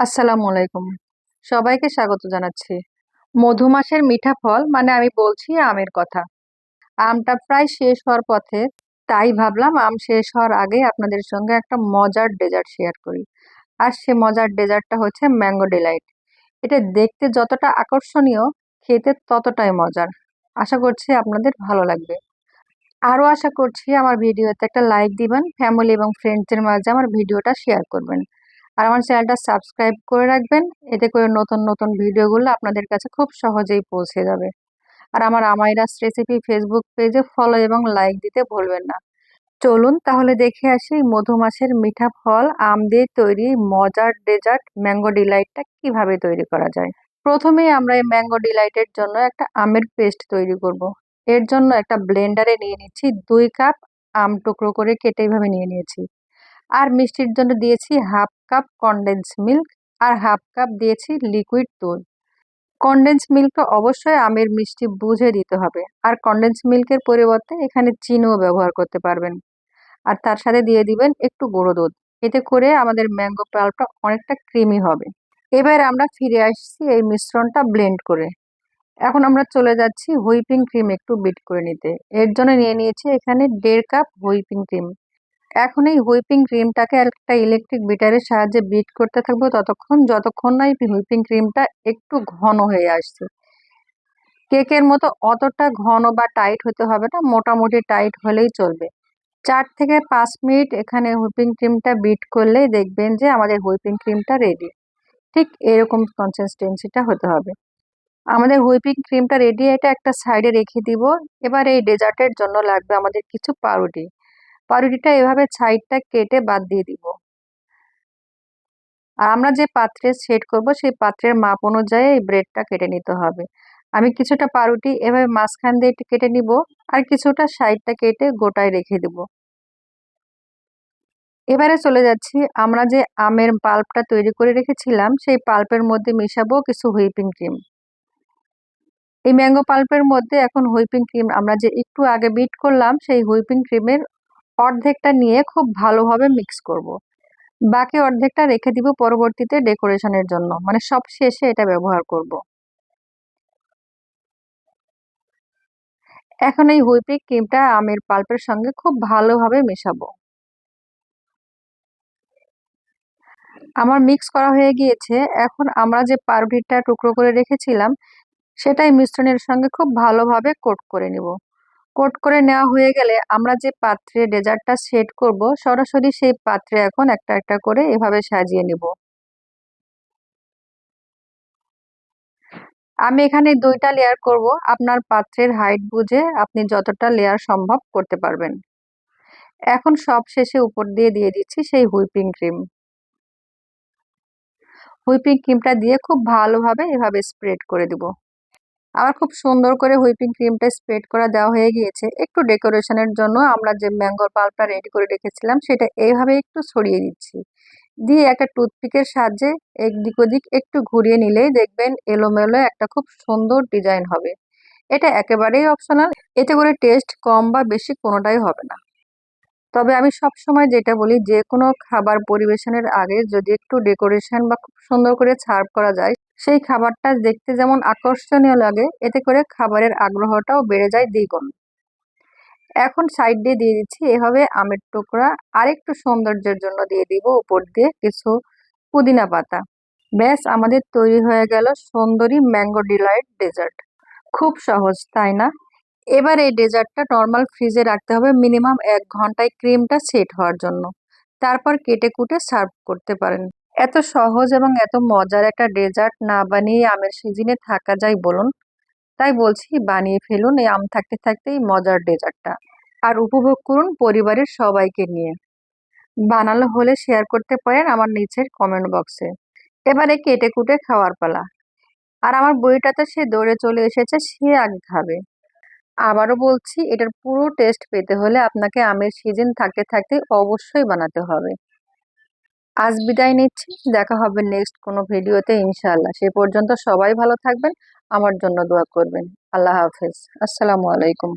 আসসালামু আলাইকুম। সবাইকে স্বাগত জানাচ্ছি। মধুমাসের মিঠা ফল মানে আমি বলছি আমের কথা। আমটা প্রায় শেষ হওয়ার পথে তাই ভাবলাম আম শেষ হওয়ার আগে আপনাদের সঙ্গে একটা মজার ডেজার্ট শেয়ার করি। আর সে মজার ডেজার্টটা হচ্ছে ম্যাঙ্গো ডিলাইট। এটা দেখতে যতটা আকর্ষণীয়, খেতে ততটাই মজার। আশা করছি আপনাদের ভালো লাগবে। আরও আশা করছি আমার ভিডিওতে একটা লাইক দিবেন ফ্যামিলি এবং ফ্রেন্ডসদের মাঝে আমার ভিডিওটা শেয়ার করবেন। আর আমার চ্যানেলটা সাবস্ক্রাইব করে রাখবেন। এতে করে নতুন নতুন ভিডিওগুলো আপনাদের কাছে খুব সহজেই পৌঁছে যাবে। আর আমার আমাইরাস রেসিপি ফেসবুক পেজে ফলো এবং লাইক দিতে ভুলবেন না। চলুন তাহলে দেখে আসি মধুমাসের মিঠা ফল, আম দিয়ে তৈরি মজার ডেজার্ট ম্যাঙ্গো ডিলাইটটা কীভাবে তৈরি করা যায়। প্রথমেই আমরা এই ম্যাঙ্গো ডিলাইটের জন্য একটা আমের পেস্ট তৈরি করব। এর জন্য একটা ব্লেন্ডারে নিয়ে নিচ্ছি দুই কাপ আম টুকরো করে কেটে এইভাবে নিয়ে নিয়েছি। আর মিষ্টির জন্য দিয়েছি হাফ কাপ কনডেন্স মিল্ক আর হাফ কাপ দিয়েছি লিকুইড দুধ। কনডেন্স মিল্কটা অবশ্যই আমের মিষ্টি বুঝে দিতে হবে। আর কনডেন্স মিল্কের পরিবর্তে এখানে চিনিও ব্যবহার করতে পারবেন। আর তার সাথে দিয়ে দিবেন একটু গুঁড়ো দুধ। এতে করে আমাদের ম্যাঙ্গো পাল্পটা অনেকটা ক্রিমি হবে। এবার আমরা ফিরে আসছি এই মিশ্রণটা ব্লেন্ড করে। এখন আমরা চলে যাচ্ছি হুইপিং ক্রিম একটু বিট করে নিতে। এর জন্য নিয়ে নিয়েছি এখানে দেড় কাপ হুইপিং ক্রিম এখন এই হুইপিং ক্রিমটাকে একটা ইলেকট্রিক বিটারের সাহায্যে বিট করতে থাকব ততক্ষণ, যতক্ষণ না এই হুইপিং ক্রিমটা একটু ঘন হয়ে আসছে। কেকের মতো অতটা ঘন বা টাইট হতে হবে না, মোটামুটি টাইট হলেই চলবে। চার থেকে পাঁচ মিনিট এখানে হুইপিং ক্রিমটা বিট করলেই দেখবেন যে আমাদের হুইপিং ক্রিমটা রেডি। ঠিক এরকম কনসিস্টেন্সিটা হতে হবে। আমাদের হুইপিং ক্রিমটা রেডি, এটা একটা সাইডে রেখে দিব। এবার এই ডেজার্টের জন্য লাগবে আমাদের কিছু পাউরুটি। পাউরুটিটা এভাবে সাইডটা কেটে বাদ দিয়ে দিব। আর আমরা যে পাত্রে সেট করব, সেই পাত্রের মাপ অনুযায়ী এই ব্রেডটা কেটে নিতে হবে। আমি কিছুটা পাউরুটি এভাবে মাঝখান দিয়ে কেটে নিব আর কিছুটা সাইডটা কেটে গোটায় রেখে দেব। এবারে চলে যাচ্ছি, আমরা যে আমের পাল্পটা তৈরি করে রেখেছিলাম, সেই পাল্পের মধ্যে মিশাবো কিছু হুইপিং ক্রিম। এই ম্যাঙ্গো পাল্পের মধ্যে এখন হুইপিং ক্রিম আমরা যে একটু আগে বিট করলাম, সেই হুইপিং ক্রিমের অর্ধেকটা নিয়ে খুব ভালোভাবে মিক্স করব। বাকি অর্ধেকটা রেখে দিব পরবর্তীতে ডেকোরেশনের জন্য মানে সব শেষে এটা ব্যবহার করব। এখন এই হুইপিং ক্রিমটা আমের পাল্পের সঙ্গে খুব ভালোভাবে মেশাবো আমার মিক্স করা হয়ে গিয়েছে এখন আমরা যে পাউরুটিটা টুকরো করে রেখেছিলাম, সেটাই মিশ্রণের সঙ্গে খুব ভালোভাবে কোট করে নিব কোট করে নেওয়া হয়ে গেলে আমরা যে পাত্রে ডেজার্টটা সেট করব, সরাসরি সেই পাত্রে এখন একটা একটা করে এভাবে সাজিয়ে নিব। আমি এখানে দুইটা লেয়ার করব, আপনার পাত্রের হাইট বুঝে আপনি যতটা লেয়ার সম্ভব করতে পারবেন। এখন সব শেষে উপর দিয়ে দিয়ে দিচ্ছি সেই হুইপিং ক্রিম। হুইপিং ক্রিমটা দিয়ে খুব ভালোভাবে এভাবে স্প্রেড করে দিব। আমার খুব সুন্দর করে হুইপিং ক্রিমটা স্প্রেড করা দেওয়া হয়ে গিয়েছে। একটু ডেকোরেশনের জন্য আমরা যে ম্যাঙ্গোর পাল্পটা রেডি করে রেখেছিলাম, সেটা এইভাবে একটু ছড়িয়ে দিচ্ছি। দিয়ে একটা টুথপিকের সাহায্যে একদিক ওদিক একটু ঘুরিয়ে নিলেই দেখবেন এলোমেলো একটা খুব সুন্দর ডিজাইন হবে। এটা একেবারেই অপশনাল এতে করে টেস্ট কম বা বেশি কোনোটাই হবে না। তবে আমি সব সময় যেটা বলি যে কোনো খাবার পরিবেশনের আগে যদি একটু ডেকোরেশন বা খুব সুন্দর করে সার্ভ করা যায়, সেই খাবারটা দেখতে যেমন আকর্ষণীয় লাগে, এতে করে খাবারের আগ্রহটাও বেড়ে যায় দ্বিগুণ। এখন সাইড দিয়ে দিয়ে দিচ্ছি, এভাবে আমের টুকরা আরেকটু সৌন্দর্যের জন্য দিয়ে দিব উপর দিয়ে কিছু পুদিনা পাতা। ব্যাস, আমাদের তৈরি হয়ে গেল সুন্দরী ম্যাঙ্গো ডিলাইট ডেজার্ট। খুব সহজ, তাই না? এবার এই ডেজার্টটা নর্মাল ফ্রিজে রাখতে হবে মিনিমাম এক ঘন্টায় ক্রিমটা সেট হওয়ার জন্য। তারপর কেটে কুটে সার্ভ করতে পারেন। এত সহজ এবং এত মজার একটা ডেজার্ট না বানিয়ে আমের সিজনে থাকা যায় বলুন। তাই বলছি, বানিয়ে ফেলুন এই আম থাকতে থাকতেই মজার ডেজার্টটা। আর উপভোগ করুন পরিবারের সবাইকে নিয়ে। বানালো হলে শেয়ার করতে পারেন আমার নিচের কমেন্ট বক্সে। এবারে কেটে কুটে খাওয়ার পালা। আর আমার বইটাতে সে দৌড়ে চলে এসেছে, সে আগে খাবে। আবারও বলছি, এটার পুরো টেস্ট পেতে হলে আপনাকে আমের সিজন থাকতে থাকতে অবশ্যই বানাতে হবে। আজ বিদায় নিচ্ছি, দেখা হবে নেক্সট কোনো ভিডিওতে ইনশাআল্লাহ। সে পর্যন্ত সবাই ভালো থাকবেন, আমার জন্য দোয়া করবেন। আল্লাহ হাফেজ। আসসালামু আলাইকুম।